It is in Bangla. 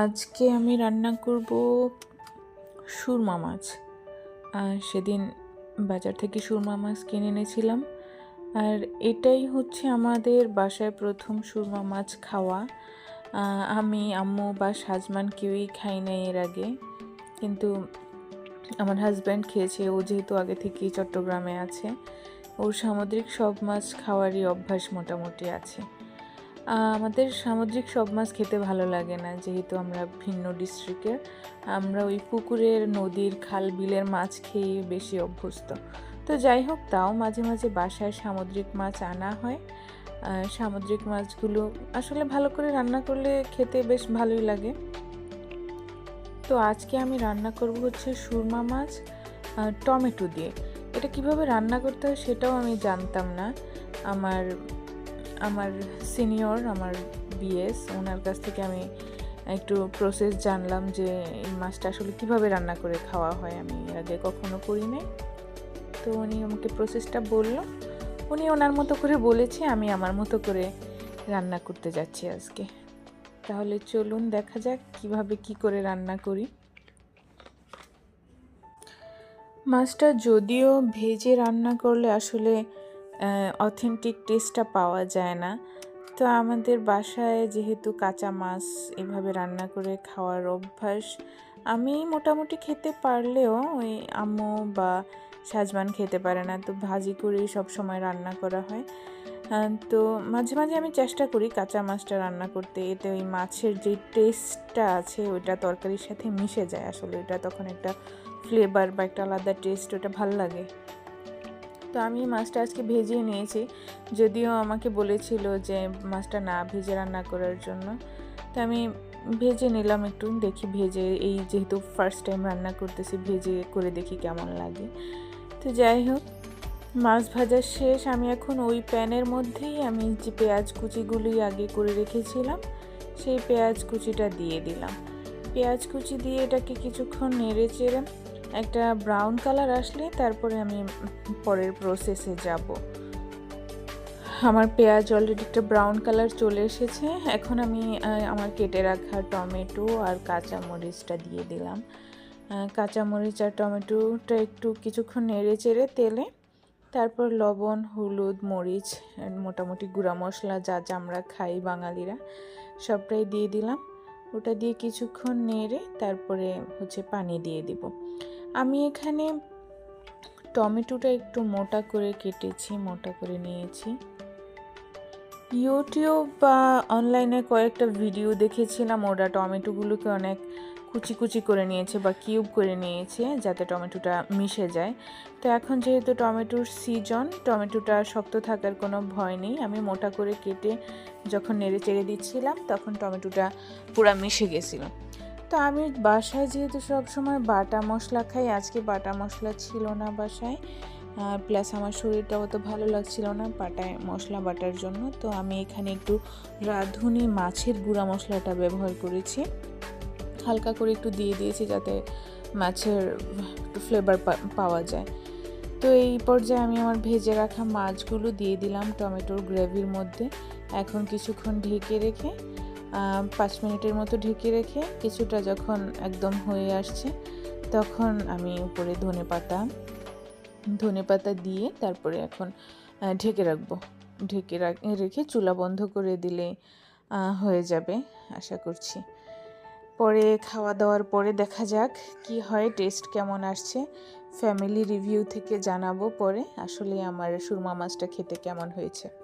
আজকে আমি রান্না করব সুরমা মাছ। সেদিন বাজার থেকে সুরমা মাছ কিনে এনেছিলাম। আর এটাই হচ্ছে আমাদের বাসায় প্রথম সুরমা মাছ খাওয়া। আমি, আম্মু বা সাজমান কেউই খাই নাই এর আগে। কিন্তু আমার হাজব্যান্ড খেয়েছে, ও যেহেতু আগে থেকেই চট্টগ্রামে আছে। ওর সামুদ্রিক সব মাছ খাওয়ারই অভ্যাস মোটামুটি আছে। আমাদের সামুদ্রিক সব মাছ খেতে ভালো লাগে না, যেহেতু আমরা ভিন্ন ডিস্ট্রিক্টের আমরা ওই পুকুরের, নদীর, খাল বিলের মাছ খেয়ে বেশি অভ্যস্ত। তো যাই হোক, তাও মাঝে মাঝে বাসায় সামুদ্রিক মাছ আনা হয়। সামুদ্রিক মাছগুলো আসলে ভালো করে রান্না করলে খেতে বেশ ভালোই লাগে। তো আজকে আমি রান্না করব হচ্ছে সুরমা মাছ টমেটো দিয়ে। এটা কীভাবে রান্না করতে হয় সেটাও আমি জানতাম না। আমার আমার সিনিয়র আমার বিএস ওনার কাছ থেকে আমি একটু প্রসেস জানলাম যে এই মাছটা আসলে কীভাবে রান্না করে খাওয়া হয়, আমি এর আগে কখনো করি নাই তো উনি আমাকে প্রসেসটা বলল। উনি ওনার মতো করে বলেছে, আমি আমার মতো করে রান্না করতে যাচ্ছি আজকে। তাহলে চলুন দেখা যাক কীভাবে কি করে রান্না করি। মাছটা যদিও ভেজে রান্না করলে আসলে অথেন্টিক টেস্টটা পাওয়া যায় না। তো আমাদের বাসায় যেহেতু কাঁচা মাছ এভাবে রান্না করে খাওয়ার অভ্যাস, আমি মোটামুটি খেতে পারলেও ওই আম্মু বা সাজমান খেতে পারে না। তো ভাজি করেই সব সময় রান্না করা হয়। তো মাঝে মাঝে আমি চেষ্টা করি কাঁচা মাছটা রান্না করতে। এতে ওই মাছের যে টেস্টটা আছে, ওইটা তরকারির সাথে মিশে যায় আসলে। ওইটা তখন একটা ফ্লেভার বা একটা আলাদা টেস্ট ওটা ভালো লাগে। তো আমি মাছটা আজকে ভেজে নিয়েছি। যদিও আমাকে বলেছিল যে মাছটা না ভেজে রান্না করার জন্য। তো আমি ভেজে নিলাম একটু, দেখি ভেজে এই যেহেতু ফার্স্ট টাইম রান্না করতেছি, ভেজে করে দেখি কেমন লাগে। তো যাই হোক, মাছ ভাজা শেষ। আমি এখন ওই প্যানের মধ্যেই আমি যে পেঁয়াজ কুচিগুলি আগে করে রেখেছিলাম, সেই পেঁয়াজ কুচিটা দিয়ে দিলাম। পেঁয়াজ কুচি দিয়ে এটাকে কিছুক্ষণ নেড়ে চেড়ে একটা ব্রাউন কালার আসলে তারপরে আমি পরের প্রসেসে যাব। আমার পেঁয়াজ অলরেডি একটা ব্রাউন কালার চলে এসেছে। এখন আমি আমার কেটে রাখা টমেটো আর কাঁচা মরিচটা দিয়ে দিলাম। আহ, কাঁচা মরিচ আর টমেটোটা একটু কিছুক্ষণ নেড়ে চেড়ে তেলে তারপর লবণ হলুদ মরিচ মোটামুটি গুঁড়া মশলা যা যা আমরা খাই বাঙালিরা সবটাই দিয়ে দিলাম। ওটা দিয়ে কিছুক্ষণ নেড়ে তারপরে হচ্ছে পানি দিয়ে দিব। আমি এখানে টমেটোটা একটু মোটা করে কেটেছি, মোটা করে নিয়েছি। ইউটিউব বা অনলাইনে কয়েকটা ভিডিও দেখেছিলাম, ওরা টমেটোগুলোকে অনেক কুচি কুচি করে নিয়েছে বা কিউব করে নিয়েছে যাতে টমেটোটা মিশে যায়। তো এখন যেহেতু টমেটোর সিজন টমেটোটা শক্ত থাকার কোনো ভয় নেই। আমি মোটা করে কেটে যখন নেড়ে চেড়ে দিচ্ছিলাম, তখন টমেটোটা পুরা মিশে গেছিল। তো আমি বাসায় যেহেতু সবসময় বাটা মশলা খাই, আজকে বাটা মশলা ছিল না বাসায়। প্লাস আমার শরীরটা অত ভালো লাগছিল না বাটায় মশলা বাটার জন্য। তো আমি এখানে একটু রাঁধুনি মাছের গুঁড়া মশলাটা ব্যবহার করেছি। হালকা করে একটু দিয়ে দিয়েছি যাতে মাছের একটু ফ্লেভার পাওয়া যায়। তো এই পর্যায়ে আমি আমার ভেজে রাখা মাছগুলো দিয়ে দিলাম টমেটোর গ্রেভির মধ্যে। এখন কিছুক্ষণ ঢেকে রেখে পাঁচ মিনিটের মতো ঢেকে রেখে কিছুটা যখন একদম হয়ে আসছে, তখন আমি উপরে ধনে পাতা ধনে পাতা দিয়ে তারপরে এখন ঢেকে রাখব। ঢেকে রাখ- চুলা বন্ধ করে দিলে হয়ে যাবে, আশা করছি। পরে খাওয়া দাওয়ার পরে দেখা যাক কি হয়, টেস্ট কেমন আসছে। ফ্যামিলি রিভিউ থেকে জানাব পরে, আসলে আমার সুরমা মাছটা খেতে কেমন হয়েছে।